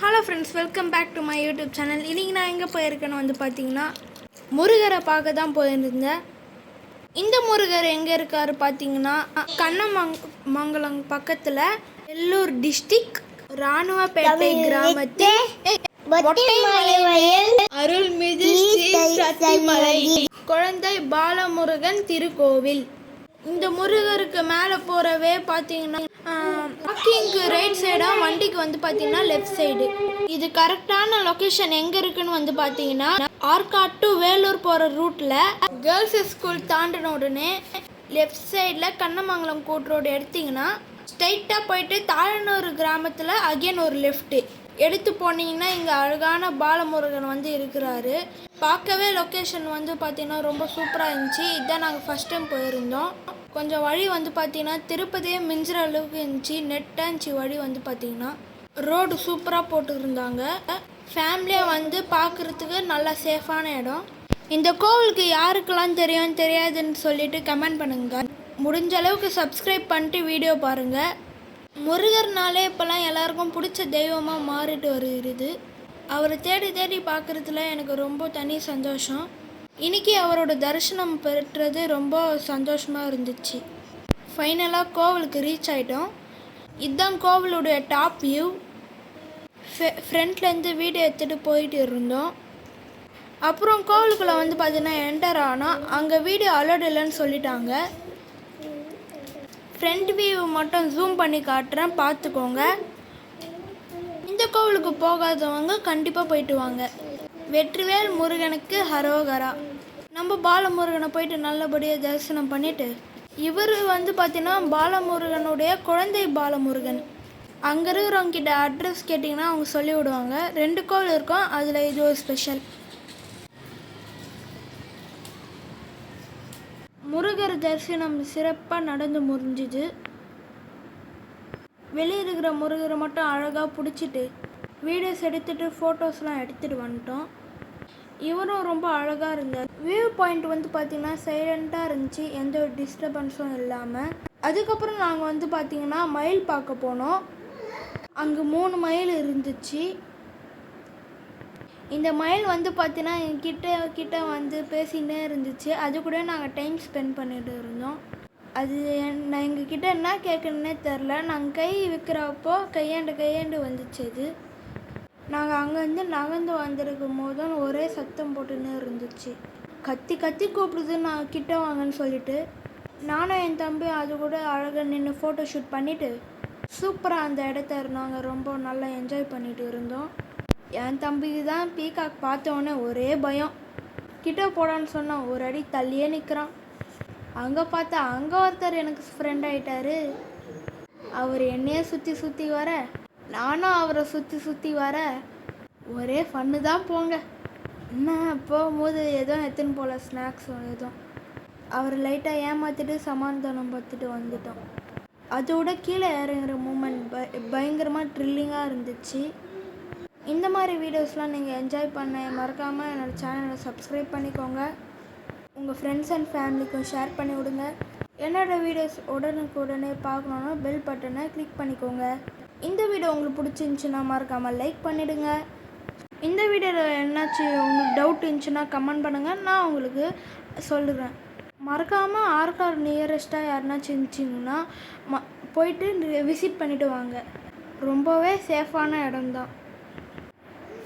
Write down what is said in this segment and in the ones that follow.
Hello friends welcome back to my YouTube channel இன்றைக்கி நான் எங்கே போயிருக்கேன்னு வந்து பார்த்தீங்கன்னா முருகரை பார்க்க தான் போயிருந்தேன். இந்த முருகர் எங்கே இருக்காரு பார்த்தீங்கன்னா கண்ணமங் மங்கலம் பக்கத்தில் எல்லூர் டிஸ்ட்ரிக் ராணுவப்பேட்டை கிராமத்தில் அருள்மிகு ஸ்ரீ சக்திமலை குழந்தை பாலமுருகன் திருக்கோவில். இந்த முருகருக்கு மேலே போகிறவே பார்த்தீங்கன்னா வாக்கிங்க்கு ரைட் சைடாக வண்டிக்கு வந்து பார்த்தீங்கன்னா லெஃப்ட் சைடு இது கரெக்டான லொக்கேஷன் எங்கே இருக்குன்னு வந்து பார்த்தீங்கன்னா ஆர்காட் டு வேலூர் போகிற ரூட்டில் கேர்ள்ஸ் ஸ்கூல் தாண்டின உடனே லெஃப்ட் சைடில் கண்ணமங்கலம் கூட்டு ரோடு எடுத்தீங்கன்னா ஸ்ட்ரைட்டாக போயிட்டு தாழனூர் கிராமத்தில் அகைன் ஒரு லெஃப்ட்டு எடுத்து போனீங்கன்னா இங்கே அழகான பாலமுருகன் வந்து இருக்கிறாரு. பார்க்கவே லொக்கேஷன் வந்து பார்த்தீங்கன்னா ரொம்ப சூப்பராக இருந்துச்சு. இதான் நாங்கள் ஃபஸ்ட் டைம் போயிருந்தோம். கொஞ்சம் வழி வந்து பார்த்தீங்கன்னா திருப்பதியே மிஞ்சுற அளவுக்கு இருந்துச்சு. நெட்டாக இருந்துச்சு வழி வந்து பார்த்தீங்கன்னா ரோடு சூப்பராக போட்டுருந்தாங்க. ஃபேமிலியாக வந்து பார்க்குறதுக்கு நல்லா சேஃபான இடம். இந்த கோவிலுக்கு யாருக்கெல்லாம் தெரியும் தெரியாதுன்னு சொல்லிட்டு கமெண்ட் பண்ணுங்கள் முடிஞ்ச அளவுக்கு சப்ஸ்கிரைப் பண்ணிட்டு வீடியோ பாருங்கள் முருகர்னாலே இப்போல்லாம் எல்லாருக்கும் பிடிச்ச தெய்வமாக மாறிட்டு வருகிறது. அவரை தேடி தேடி பார்க்குறதுல எனக்கு ரொம்ப தனி சந்தோஷம். இன்னைக்கு அவரோட தரிசனம் பெற்றது ரொம்ப சந்தோஷமாக இருந்துச்சு. ஃபைனலாக கோவிலுக்கு ரீச் ஆகிட்டோம் இதுதான் கோவிலுடைய டாப் வியூ ஃப்ரண்ட்லேருந்து வீடியோ எடுத்துகிட்டு போயிட்டு இருந்தோம். அப்புறம் கோவிலுக்குள்ளே வந்து பார்த்தீங்கன்னா என்டர் ஆனால் அங்கே வீடியோ அலோட் இல்லைன்னு சொல்லிட்டாங்க. ஃப்ரண்ட் வியூ மட்டும் ஜூம் பண்ணி காட்டுறேன். பார்த்துக்கோங்க. இந்த கோவிலுக்கு போகாதவங்க கண்டிப்பாக போயிட்டு வாங்க. வெற்றிவேல் முருகனுக்கு ஹரோகரா. நம்ம பாலமுருகனை போயிட்டு நல்லபடியாக தரிசனம் பண்ணிட்டு இவர் வந்து பார்த்தீங்கன்னா பாலமுருகனுடைய குழந்தை பாலமுருகன். அங்கே இருக்கிறவங்க கிட்ட அட்ரஸ் கேட்டிங்கன்னா அவங்க சொல்லி விடுவாங்க ரெண்டு கோவில் இருக்கும். அதில் இது ஒரு ஸ்பெஷல் முருகர் தரிசனம் சிறப்பாக நடந்து முடிஞ்சுது. வெளியே இருக்கிற முருகரை மட்டும் அழகாக பிடிச்சிட்டு வீடியோஸ் எடுத்துட்டு ஃபோட்டோஸ்லாம் எடுத்துகிட்டு வந்துட்டோம். இவரும் ரொம்ப அழகாக இருந்தார். வியூ பாயிண்ட் வந்து பார்த்திங்கன்னா சைலண்ட்டாக இருந்துச்சு. எந்த ஒரு டிஸ்டர்பன்ஸும் இல்லாமல் அதுக்கப்புறம் நாங்கள் வந்து பார்த்திங்கன்னா மயில் பார்க்க போனோம். அங்கே மூணு மயில் இருந்துச்சு. இந்த மயில் வந்து பார்த்தீங்கன்னா எங்கிட்ட கிட்ட வந்து பேசிகிட்டே இருந்துச்சு. அது கூட நாங்கள் டைம் ஸ்பெண்ட் பண்ணிட்டு இருந்தோம். அது என்- நான் எங்ககிட்ட என்ன கேட்கணுன்னே தெரில நாங்கள் கை விற்கிறப்போ கையாண்டு கையாண்டு வந்துச்சு அது நாங்கள் அங்கேருந்து நகர்ந்து வந்திருக்கும் போதும் ஒரே சத்தம் போட்டுன்னு இருந்துச்சு. கத்தி கத்தி கூப்பிடுது நான் கிட்ட வாங்கன்னு சொல்லிட்டு. நானும் என் தம்பி அது கூட அழகாக நின்று ஃபோட்டோ ஷூட் பண்ணிவிட்டு சூப்பராக அந்த இடத்த நாங்கள் ரொம்ப நல்லா என்ஜாய் பண்ணிட்டு இருந்தோம். என் தம்பிக்கு தான் பீகாக் பார்த்தோன்னே ஒரே பயம். கிட்ட போடான்னு சொன்னான் ஒரு அடி தள்ளியே நிற்கிறான் அங்கே பார்த்தா அங்கே ஒருத்தர் எனக்கு ஃப்ரெண்ட் ஆயிட்டாரு. அவர் என்னையே சுற்றி சுற்றி வர நானும் அவரை சுற்றி சுற்றி வர ஒரே ஃபன்னு தான் போங்க. என்ன போகும்போது எதுவும் எத்தனை போல ஸ்நாக்ஸ் எதுவும் அவர் லைட்டாக ஏமாற்றிட்டு சமாதானம் பார்த்துட்டு வந்துட்டோம். அதோட கீழே இறங்குற மூமெண்ட் ப பயங்கரமாக ட்ரில்லிங்காக இருந்துச்சு. இந்த மாதிரி வீடியோஸ்லாம் நீங்கள் என்ஜாய் பண்ண மறக்காமல் என்னோட சேனலை சப்ஸ்கிரைப் பண்ணிக்கோங்க. உங்கள் ஃப்ரெண்ட்ஸ் அண்ட் ஃபேமிலிக்கும் ஷேர் பண்ணி விடுங்க. என்னோடய வீடியோஸ் உடனுக்குடனே பார்க்கணுன்னா பெல் பட்டனை கிளிக் பண்ணிக்கோங்க. இந்த வீடியோ உங்களுக்கு பிடிச்சிருந்துச்சுன்னா மறக்காமல் லைக் பண்ணிவிடுங்க இந்த வீடியோவில் என்னாச்சு உங்களுக்கு டவுட் இருந்துச்சுன்னா கமெண்ட் பண்ணுங்கள் நான் உங்களுக்கு சொல்லுறேன். மறக்காமல் ஆர்கார் நியரஸ்ட்டாக யாருனாச்சும் இருந்துச்சிங்கன்னா ம போயிட்டு விசிட் பண்ணிவிட்டு வாங்க. ரொம்பவே சேஃபான இடம்தான்.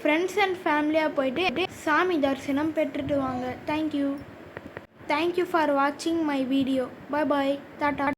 ஃப்ரெண்ட்ஸ் அண்ட் ஃபேமிலியாக போயிட்டு சாமி தரிசனம் பெற்றுட்டு வாங்க. Thank you thank you for வாட்சிங் my video bye bye tata